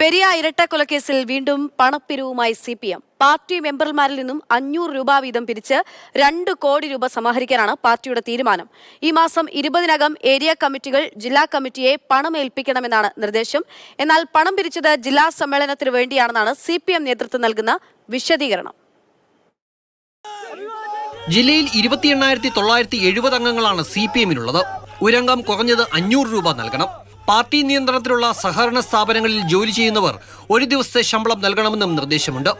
പെരിയ ഇരട്ടക്കൊലക്കേസിൽ വീണ്ടും പണപ്പിരിവുമായി സി പി എം പാർട്ടി മെമ്പർമാരിൽ നിന്നും അഞ്ഞൂറ് രൂപ വീതം പിരിച്ച് രണ്ട് കോടി രൂപ സമാഹരിക്കാനാണ് പാർട്ടിയുടെ തീരുമാനം. ഈ മാസം ഇരുപതിനകം ഏരിയ കമ്മിറ്റികൾ ജില്ലാ കമ്മിറ്റിയെ പണം ഏൽപ്പിക്കണമെന്നാണ് നിർദ്ദേശം. എന്നാൽ പണം പിരിച്ചത് ജില്ലാ സമ്മേളനത്തിന് വേണ്ടിയാണെന്നാണ് സി പി എം നേതൃത്വം നൽകുന്ന വിശദീകരണം. ജില്ലയിൽ ഇരുപത്തി എണ്ണായിരത്തി തൊള്ളായിരത്തി എഴുപത് അംഗങ്ങളാണ് സി പി എമ്മിനുള്ളത് ഒരംഗം കുറഞ്ഞത് അഞ്ഞൂറ് രൂപ നൽകണം. പാർട്ടി നിയന്ത്രണത്തിലുള്ള സഹകരണ സ്ഥാപനങ്ങളിൽ ജോലി ചെയ്യുന്നവർ ഒരു ദിവസത്തെ ശമ്പളം നൽകണമെന്നും നിർദ്ദേശമുണ്ട്.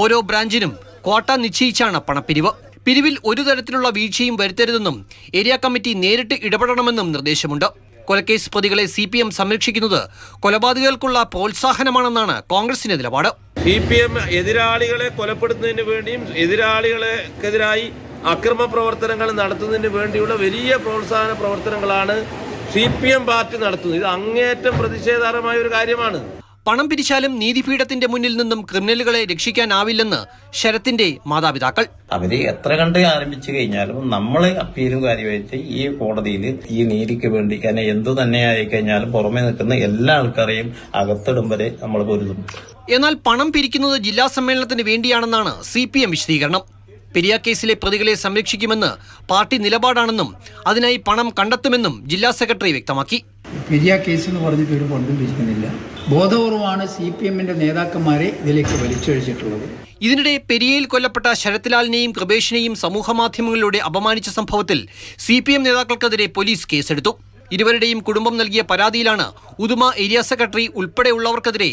ഓരോ ബ്രാഞ്ചിനും ക്വാട്ട നിശ്ചയിച്ചാണ് പണപ്പിരിവ്. പിരിവിൽ ഒരു തരത്തിലുള്ള വീഴ്ചയും വരുത്തരുതെന്നും ഏരിയ കമ്മിറ്റി നേരിട്ട് ഇടപെടണമെന്നും നിർദ്ദേശമുണ്ട്. കൊലക്കേസ് പ്രതികളെ സി പി എം സംരക്ഷിക്കുന്നത് കൊലപാതകങ്ങൾക്കുള്ള പ്രോത്സാഹനമാണെന്നാണ് കോൺഗ്രസിന്റെ നിലപാട്. സി പി എം എതിരാളികളെ കൊലപ്പെടുത്തുന്നതിന് വേണ്ടിയും എതിരാളികൾക്കെതിരായി അക്രമ പ്രവർത്തനങ്ങൾ നടത്തുന്നതിന് വേണ്ടിയുള്ള വലിയ പ്രോത്സാഹന പ്രവർത്തനങ്ങളാണ് സി പി എം പാർട്ടി നടത്തുന്നത് ഇത് അങ്ങേറ്റം പ്രതിഷേധാർഹമായ ഒരു കാര്യമാണ്. പണം പിരിച്ചാലും നീതിപീഠത്തിന്റെ മുന്നിൽ നിന്നും ക്രിമിനലുകളെ രക്ഷിക്കാനാവില്ലെന്ന് ശരത്തിന്റെ മാതാപിതാക്കൾ. അവർ എത്ര കണ്ട് ആരംഭിച്ചു കഴിഞ്ഞാലും നമ്മൾ അപ്പീലും കാര്യമായിട്ട് ഈ കോടതിയിൽ ഈ നീതിക്ക് വേണ്ടി കാരണം എന്തു തന്നെ ആയി കഴിഞ്ഞാലും പുറമെ നിൽക്കുന്ന എല്ലാ ആൾക്കാരെയും അകത്തിടും വരെ നമ്മൾ പൊരുതും. എന്നാൽ പണം പിരിക്കുന്നത് ജില്ലാ സമ്മേളനത്തിന് വേണ്ടിയാണെന്നാണ് സി പി എം വിശദീകരണം. പെരിയ കേസിലെ പ്രതികളെ സംരക്ഷിക്കുമെന്ന് പാർട്ടി നിലപാടാണെന്നും അതിനായി പണം കണ്ടെത്തുമെന്നും ജില്ലാ സെക്രട്ടറി വ്യക്തമാക്കി. പെരിയ കേസ് എന്ന് പറഞ്ഞിട്ട് ഒരു പണ്ടും പിരിക്കുന്നില്ല ബോധപൂർവമാണ് സി പി എമ്മിന്റെ നേതാക്കന്മാരെ ഇതിലേക്ക് വലിച്ചഴിച്ചിട്ടുള്ളത്. ഇതിനിടെ പെരിയയിൽ കൊല്ലപ്പെട്ട ശരത്ലാലിനെയും കൃപേഷിനെയും സമൂഹമാധ്യമങ്ങളിലൂടെ അപമാനിച്ച സംഭവത്തിൽ സി പി എം നേതാക്കൾക്കെതിരെ പോലീസ് കേസെടുത്തു. ഇരുവരുടെയും കുടുംബം നൽകിയ പരാതിയിലാണ് ഉദുമ ഏരിയ സെക്രട്ടറി ഉൾപ്പെടെയുള്ളവർക്കെതിരെ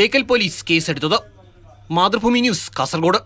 ബേക്കൽ പോലീസ് കേസെടുത്തത്. മാതൃഭൂമി ന്യൂസ് കാസർഗോഡ്.